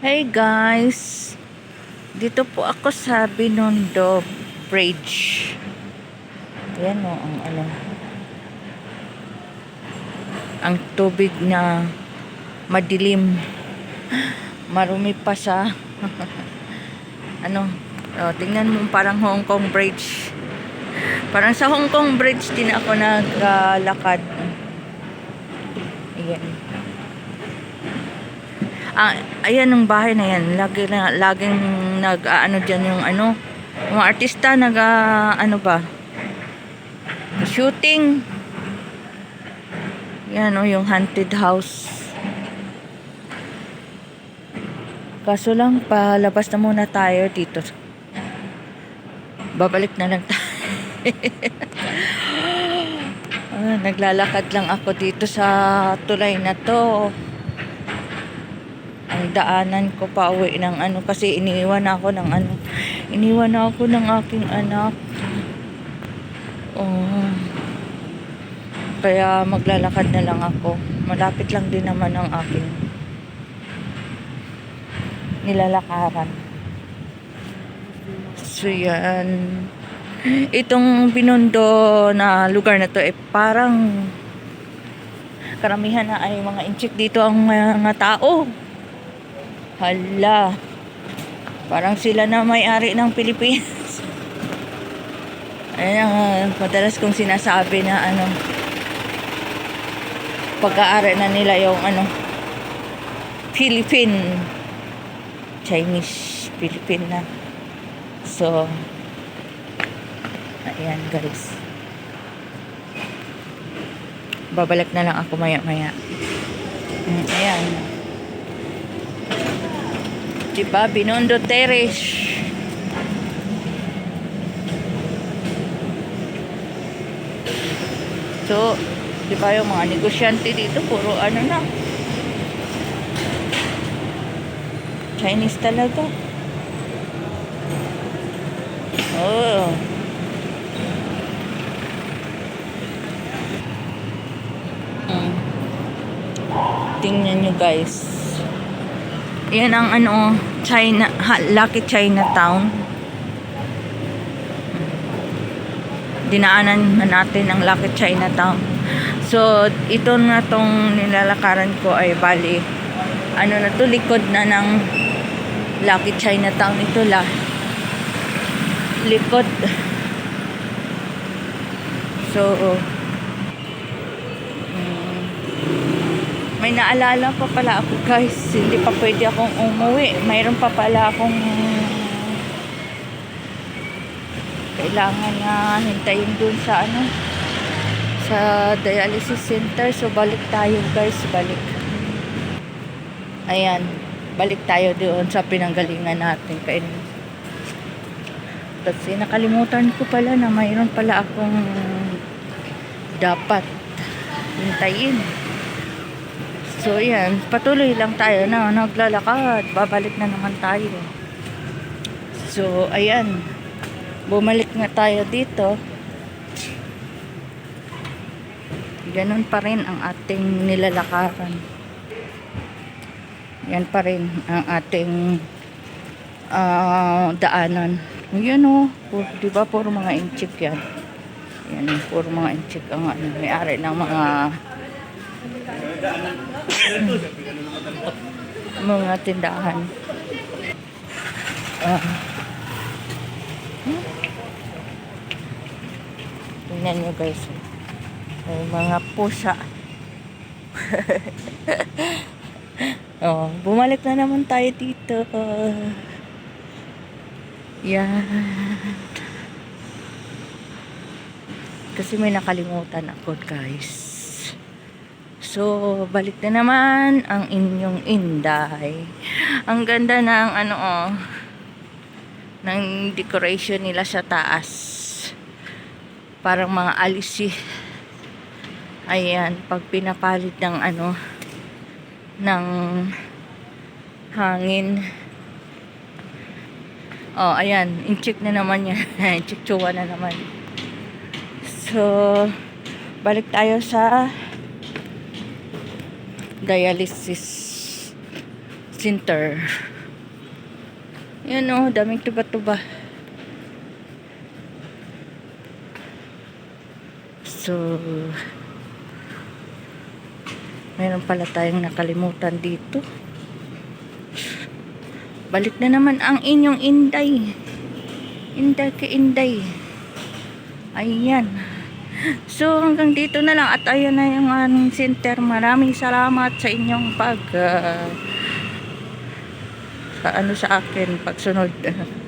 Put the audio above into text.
Hey guys, dito po ako sa Binondo Bridge. Ayan o, ang ano. Ang tubig na madilim. Marumi pa sa ano, oh, tingnan mo parang Hong Kong Bridge. Parang sa Hong Kong Bridge din ako naglalakad. Ayan. Ah, ayan ang bahay na yan. Lagi na, laging nag, ah, ano dyan yung ano, mga artista nag, ah, ano ba, shooting. Yan o, yung haunted house. Kaso lang, palabas na muna tayo dito. Babalik na lang tayo. ah, naglalakad lang ako dito sa tulay na to daanan ko pa uwi ng ano kasi iniwan ako ng ano iniwan ako ng aking anak. Oh. Kaya maglalakad na lang ako. Malapit lang din naman ang aking nilalakaran. So yan. Itong binundo na lugar na to eh parang karamihan na ay mga inchik dito ang mga tao Hala. Parang sila na may-ari ng Pilipinas. Ayan ang uh, madalas kong sinasabi na ano pagkaari na nila yung ano Philippine Chinese Philippine na. So ayan guys. Babalik na lang ako maya-maya. Mm, ayan. Diba? Binondo Terrace. So, di ba yung mga negosyante dito, puro ano na. Chinese talaga. Oh. Mm. Tingnan nyo guys. Yan ang ano, China, ha, Lucky Chinatown. Dinaanan na natin ang Lucky Chinatown. So, ito na tong nilalakaran ko ay bali, ano na to, likod na ng Lucky Chinatown. Ito la. Likod. So, mm, may naalala pa pala ako guys. Hindi pa pwede akong umuwi. Mayroon pa pala akong kailangan na hintayin dun sa ano sa dialysis center. So balik tayo guys. Balik. Ayan. Balik tayo doon sa pinanggalingan natin. Kain. Kasi nakalimutan ko pala na mayroon pala akong dapat hintayin So, yan. Patuloy lang tayo na naglalakad. Babalik na naman tayo. So, ayan. Bumalik na tayo dito. Ganun pa rin ang ating nilalakaran. Yan pa rin ang ating ah, daanan. Yan o. Oh, di ba puro mga inchik yan. Yan. Puro mga inchik ang ano, may-ari ng mga mga tindahan. Ah. Hmm? Tingnan nyo guys. May mga pusa. oh, bumalik na naman tayo dito. Yan. Kasi may nakalimutan ako guys. So, balik na naman ang inyong inday. Ang ganda ng ano oh, ng decoration nila sa taas. Parang mga alisi. Ayan, pag pinapalit ng ano, ng hangin. Oh, ayan, inchik na naman yan. inchik na naman. So, balik tayo sa dialysis center. Yan oh, daming tuba-tuba. So, meron pala tayong nakalimutan dito. Balik na naman ang inyong inday. Inday ka inday. Ayan. So, hanggang dito na lang. At ayan na yung anong center. Maraming salamat sa inyong pag... ah, sa ano sa akin, pagsunod.